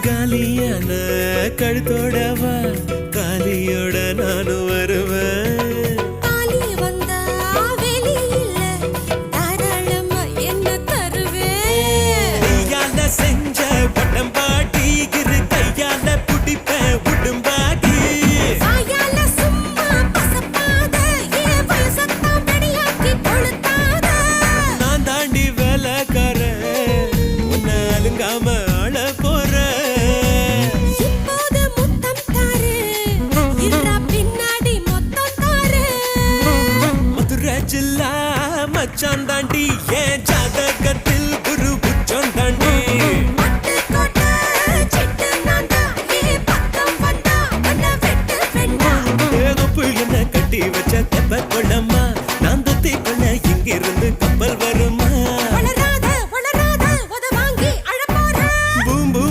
காலியான கழுத்தோடவா? காலியோட நானும் வருவேன். செஞ்ச பட்டம் பாட்டி இரு கையால புடிப்ப உடும்பாட்டி நான் தாண்டி வேலைக்கார உன்னை அழுங்காம மச்சான் தாண்டி ஏன் ஜாதகத்தில் குரு புச்சம் தாண்டி என்ன கட்டி வச்ச கப்பல் கொள்ளம்மா? நான் தத்தி கொள்ள இங்கிருந்து கப்பல் வருமா?